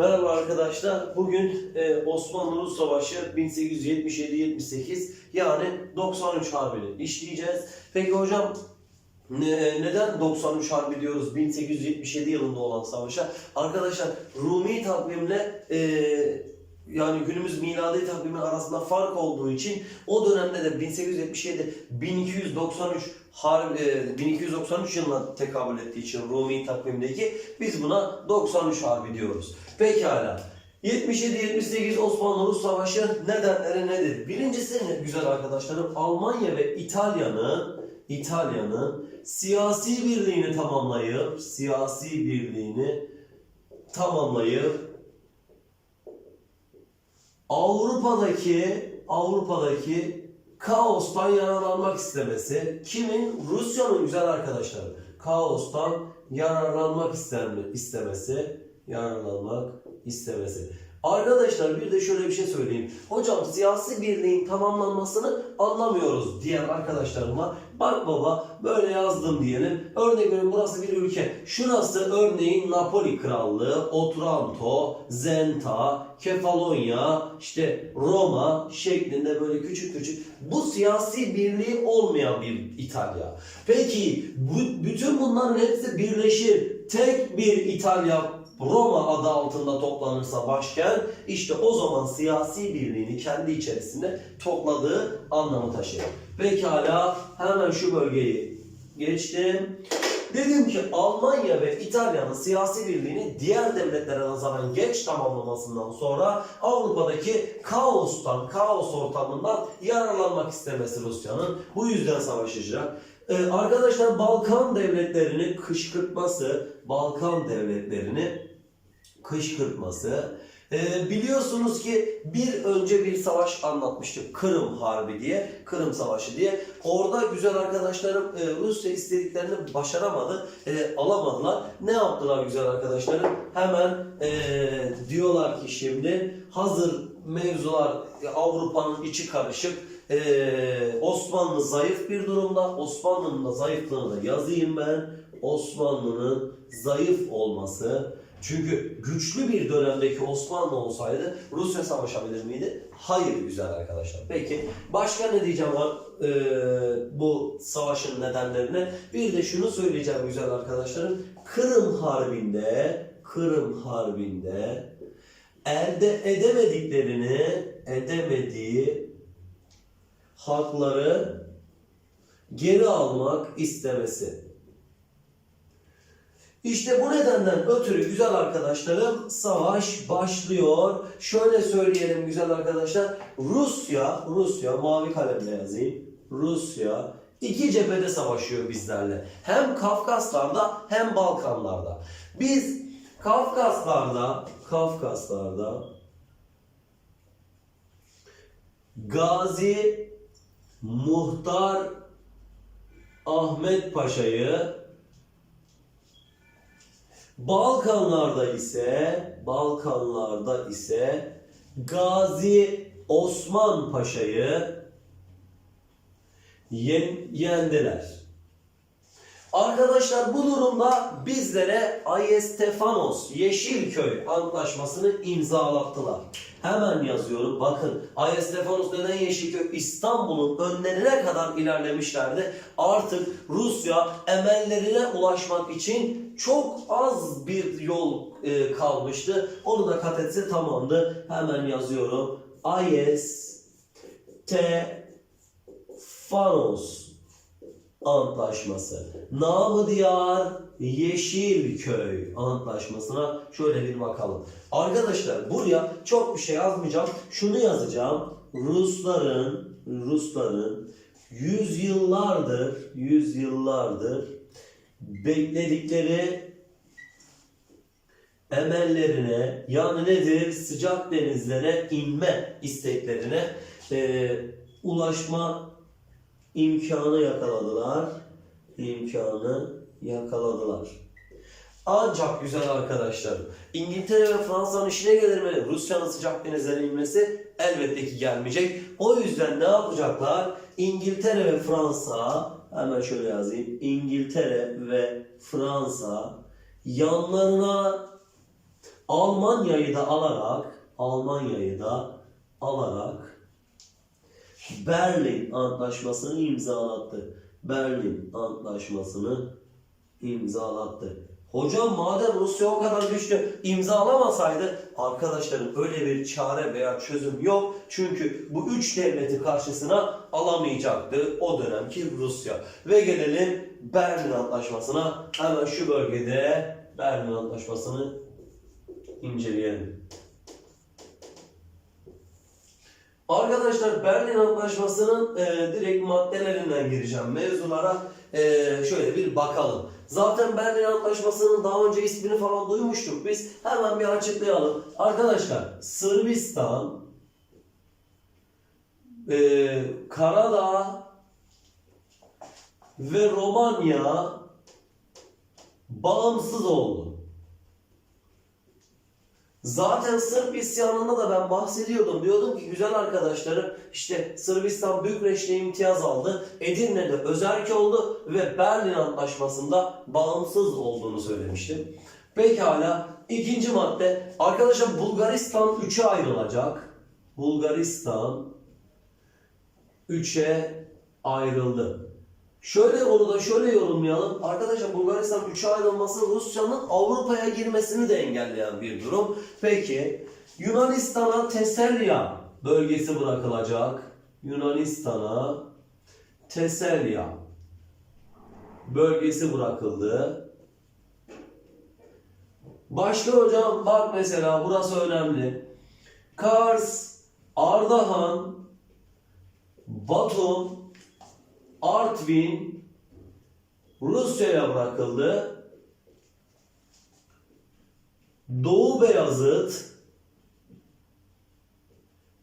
Merhaba arkadaşlar. Bugün e, Osmanlı-Rus Savaşı 1877-78 yani 93 Harbi'ni işleyeceğiz. Peki hocam ne- neden 93 Harbi diyoruz 1877 yılında olan savaşa? Arkadaşlar Rumi takvimle e, yani günümüz miladi takvimi arasında fark olduğu için o dönemde de 1877 1293 Harbi, e, 1293 yılına tekabül ettiği için Rumi takvimdeki biz buna 93 Harbi diyoruz. Pekala. 77-78 Osmanlı-Rus Savaşı nedenleri nedir? Birincisi ne güzel arkadaşlarım? Almanya ve İtalya'nın İtalya'nın siyasi birliğini tamamlayıp siyasi birliğini tamamlayıp Avrupa'daki Avrupa'daki kaostan yararlanmak istemesi kimin? Rusya'nın güzel arkadaşları. Kaostan yararlanmak isteme, istemesi, yararlanmak istemesi. Arkadaşlar bir de şöyle bir şey söyleyeyim. Hocam siyasi birliğin tamamlanmasını anlamıyoruz diyen arkadaşlarıma bak baba böyle yazdım diyelim. Örnek veriyorum burası bir ülke. Şurası örneğin Napoli Krallığı, Otranto, Zenta, Kefalonya, işte Roma şeklinde böyle küçük küçük. Bu siyasi birliği olmayan bir İtalya. Peki bu, bütün bunların hepsi birleşir. Tek bir İtalya Roma adı altında toplanırsa başkent işte o zaman siyasi birliğini kendi içerisinde topladığı anlamı taşır. Pekala hemen şu bölgeyi geçtim. Dedim ki Almanya ve İtalya'nın siyasi birliğini diğer devletlere nazaran geç tamamlamasından sonra Avrupa'daki kaostan, kaos ortamından yararlanmak istemesi Rusya'nın. Bu yüzden savaşacak. Ee, arkadaşlar Balkan devletlerini kışkırtması, Balkan devletlerini kışkırtması. Ee, biliyorsunuz ki bir önce bir savaş anlatmıştık. Kırım Harbi diye, Kırım Savaşı diye. Orada güzel arkadaşlarım e, Rusya istediklerini başaramadı, e, alamadılar. Ne yaptılar güzel arkadaşlarım? Hemen e, diyorlar ki şimdi hazır mevzular e, Avrupa'nın içi karışık. Ee, Osmanlı zayıf bir durumda. Osmanlı'nın da zayıflığını yazayım ben. Osmanlı'nın zayıf olması. Çünkü güçlü bir dönemdeki Osmanlı olsaydı Rusya savaşabilir miydi? Hayır güzel arkadaşlar. Peki başka ne diyeceğim e, bu savaşın nedenlerine? Bir de şunu söyleyeceğim güzel arkadaşlarım. Kırım Harbi'nde Kırım Harbi'nde elde edemediklerini edemediği hakları geri almak istemesi. İşte bu nedenden ötürü güzel arkadaşlarım savaş başlıyor. Şöyle söyleyelim güzel arkadaşlar. Rusya, Rusya mavi kalemle yazayım. Rusya iki cephede savaşıyor bizlerle. Hem Kafkaslar'da hem Balkanlar'da. Biz Kafkaslar'da, Kafkaslar'da Gazi Muhtar Ahmet Paşa'yı Balkanlarda ise Balkanlarda ise Gazi Osman Paşa'yı yen, yendiler. Arkadaşlar bu durumda bizlere Ayestefanos Yeşilköy Antlaşması'nı imzalattılar. Hemen yazıyorum. Bakın Ayestefanos neden Yeşilköy? İstanbul'un önlerine kadar ilerlemişlerdi. Artık Rusya emellerine ulaşmak için çok az bir yol e, kalmıştı. Onu da kat etse tamamdı. Hemen yazıyorum. Ayestefanos Antlaşması. Namı Diyar Yeşilköy Antlaşması'na şöyle bir bakalım. Arkadaşlar buraya çok bir şey yazmayacağım. Şunu yazacağım. Rusların Rusların yüzyıllardır yüzyıllardır bekledikleri emellerine yani nedir sıcak denizlere inme isteklerine e, ulaşma imkanı yakaladılar. İmkanı yakaladılar. Ancak güzel arkadaşlar İngiltere ve Fransa'nın işine gelir mi? Rusya'nın sıcak denizlere inmesi elbette ki gelmeyecek. O yüzden ne yapacaklar? İngiltere ve Fransa hemen şöyle yazayım. İngiltere ve Fransa yanlarına Almanya'yı da alarak Almanya'yı da alarak Berlin Antlaşması'nı imzalattı. Berlin Antlaşması'nı imzalattı. Hocam madem Rusya o kadar güçlü imzalamasaydı arkadaşlarım öyle bir çare veya çözüm yok. Çünkü bu üç devleti karşısına alamayacaktı o dönemki Rusya. Ve gelelim Berlin Antlaşması'na. Hemen şu bölgede Berlin Antlaşması'nı inceleyelim. Arkadaşlar Berlin Antlaşması'nın e, direkt maddelerinden gireceğim mevzulara e, şöyle bir bakalım. Zaten Berlin Antlaşması'nın daha önce ismini falan duymuştuk biz. Hemen bir açıklayalım. Arkadaşlar Sırbistan, e, Karadağ ve Romanya bağımsız oldu. Zaten Sırp isyanında da ben bahsediyordum. Diyordum ki güzel arkadaşlarım işte Sırbistan Bükreş'te imtiyaz aldı. Edirne'de özerk oldu ve Berlin Antlaşması'nda bağımsız olduğunu söylemiştim. Pekala ikinci madde arkadaşlar Bulgaristan üçe ayrılacak. Bulgaristan üçe ayrıldı. Şöyle onu da şöyle yorumlayalım. Arkadaşlar Bulgaristan üçe ayrılması Rusya'nın Avrupa'ya girmesini de engelleyen bir durum. Peki Yunanistan'a Teselya bölgesi bırakılacak. Yunanistan'a Teselya bölgesi bırakıldı. Başka hocam bak mesela burası önemli. Kars, Ardahan, Batum, Artvin Rusya'ya bırakıldı. Doğu Beyazıt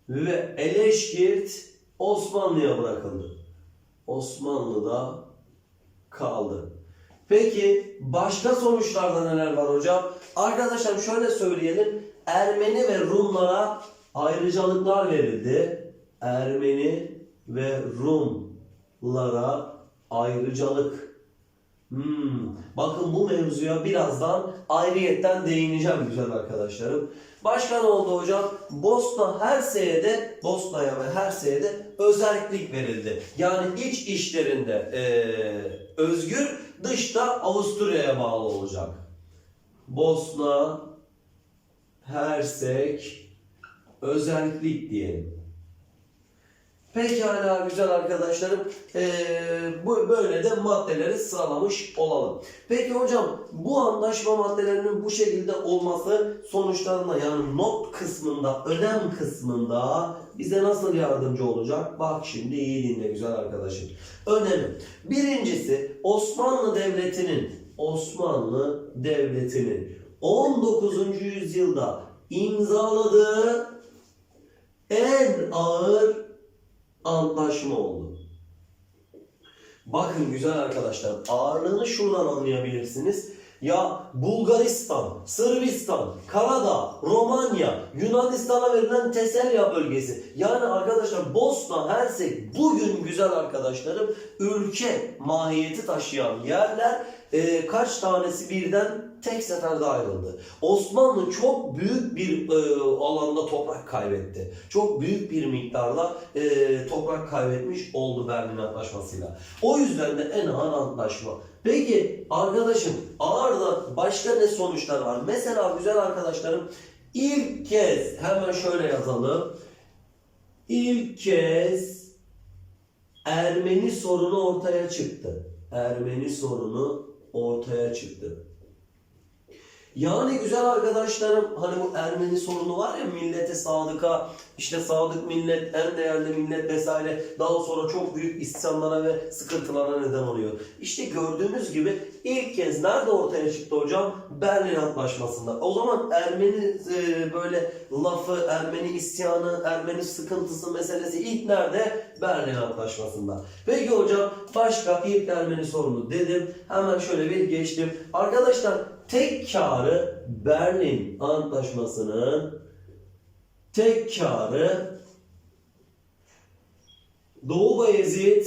ve Eleşkirt Osmanlı'ya bırakıldı. Osmanlı'da kaldı. Peki başka sonuçlarda neler var hocam? Arkadaşlar şöyle söyleyelim. Ermeni ve Rumlara ayrıcalıklar verildi. Ermeni ve Rumlara ayrıcalık. Hmm. Bakın bu mevzuya birazdan ayrıyetten değineceğim güzel arkadaşlarım. Başka ne oldu hocam? Bosna Hersek'e de Bosna'ya ve Hersek'e de özellik verildi. Yani iç işlerinde eee, özgür, dışta Avusturya'ya bağlı olacak. Bosna Hersek özellik diyelim. Pekala güzel arkadaşlarım. Ee, bu böyle de maddeleri sıralamış olalım. Peki hocam bu anlaşma maddelerinin bu şekilde olması sonuçlarında yani not kısmında, önem kısmında bize nasıl yardımcı olacak? Bak şimdi iyi dinle güzel arkadaşım. Önemi. Birincisi Osmanlı Devleti'nin Osmanlı Devleti'nin 19. yüzyılda imzaladığı en ağır antlaşma oldu. Bakın güzel arkadaşlar ağırlığını şuradan anlayabilirsiniz. Ya Bulgaristan, Sırbistan, Karadağ, Romanya, Yunanistan'a verilen Teselya bölgesi. Yani arkadaşlar Bosna Hersek bugün güzel arkadaşlarım ülke mahiyeti taşıyan yerler e, kaç tanesi birden tek seferde ayrıldı. Osmanlı çok büyük bir e, alanda toprak kaybetti. Çok büyük bir miktarda e, toprak kaybetmiş oldu Berlin Antlaşması'yla. O yüzden de en ağır antlaşma. Peki arkadaşım ağırda başka ne sonuçlar var? Mesela güzel arkadaşlarım ilk kez hemen şöyle yazalım. İlk kez Ermeni sorunu ortaya çıktı. Ermeni sorunu ortaya çıktı. Yani güzel arkadaşlarım hani bu Ermeni sorunu var ya millete sadıka işte sadık millet en değerli millet vesaire daha sonra çok büyük isyanlara ve sıkıntılara neden oluyor. İşte gördüğünüz gibi ilk kez nerede ortaya çıktı hocam? Berlin Antlaşması'nda. O zaman Ermeni e, böyle lafı, Ermeni isyanı, Ermeni sıkıntısı meselesi ilk nerede? Berlin Antlaşması'nda. Peki hocam başka ilk Ermeni sorunu dedim. Hemen şöyle bir geçtim. Arkadaşlar tek karı Berlin Antlaşması'nın tek karı Doğu Bayezid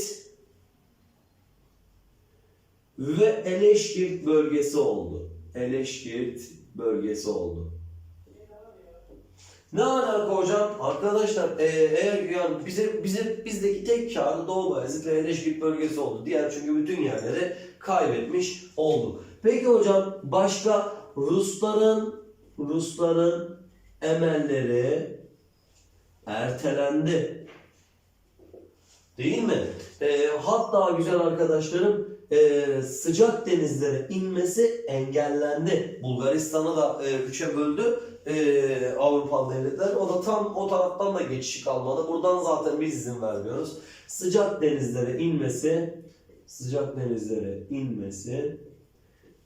ve Eleşkirt bölgesi oldu. Eleşkirt bölgesi oldu. Ne alaka hocam? Arkadaşlar e, eğer yani bize bize bizdeki tek kağıdı Doğu Bayezid ve Eleşkirt bölgesi oldu. Diğer çünkü bütün yerleri kaybetmiş olduk. Peki hocam başka Rusların Rusların emelleri ertelendi. Değil mi? E, hatta güzel arkadaşlarım e, sıcak denizlere inmesi engellendi. Bulgaristan'ı da e, üçe böldü e, Avrupalı devletler. O da tam o taraftan da geçişi kalmadı. Buradan zaten biz izin vermiyoruz. Sıcak denizlere inmesi sıcak denizlere inmesi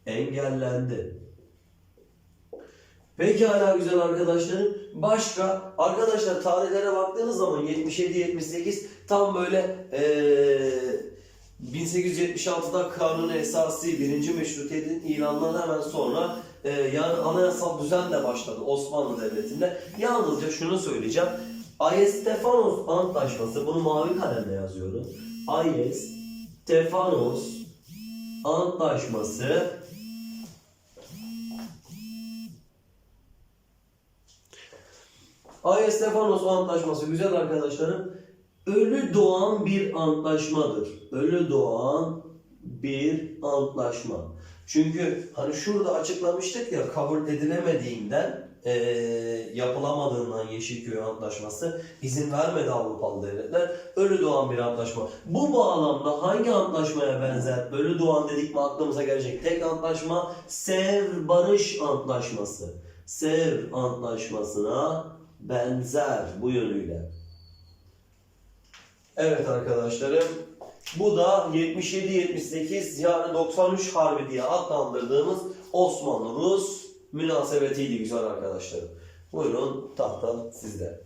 engellendi. Peki hala güzel arkadaşlarım. Başka arkadaşlar tarihlere baktığınız zaman 77-78 tam böyle eee 1876'da kanun esası birinci meşrutiyetin ilanından hemen sonra eee, yani anayasal düzen de başladı Osmanlı Devleti'nde. Yalnızca şunu söyleyeceğim. Ayestefanos Antlaşması, bunu mavi kalemle yazıyorum. Ayestefanos Antlaşması Ayestefanos Antlaşması güzel arkadaşlarım. Ölü doğan bir antlaşmadır. Ölü doğan bir antlaşma. Çünkü hani şurada açıklamıştık ya kabul edilemediğinden eee, yapılamadığından Yeşilköy Antlaşması izin vermedi Avrupalı devletler. Ölü doğan bir antlaşma. Bu bağlamda hangi antlaşmaya benzer? Ölü doğan dedik mi aklımıza gelecek tek antlaşma Sevr Barış Antlaşması. Sevr Antlaşmasına benzer bu yönüyle. Evet arkadaşlarım. Bu da 77-78 yani 93 Harbi diye adlandırdığımız Osmanlı-Rus münasebetiydi güzel arkadaşlarım. Buyurun tahta sizde.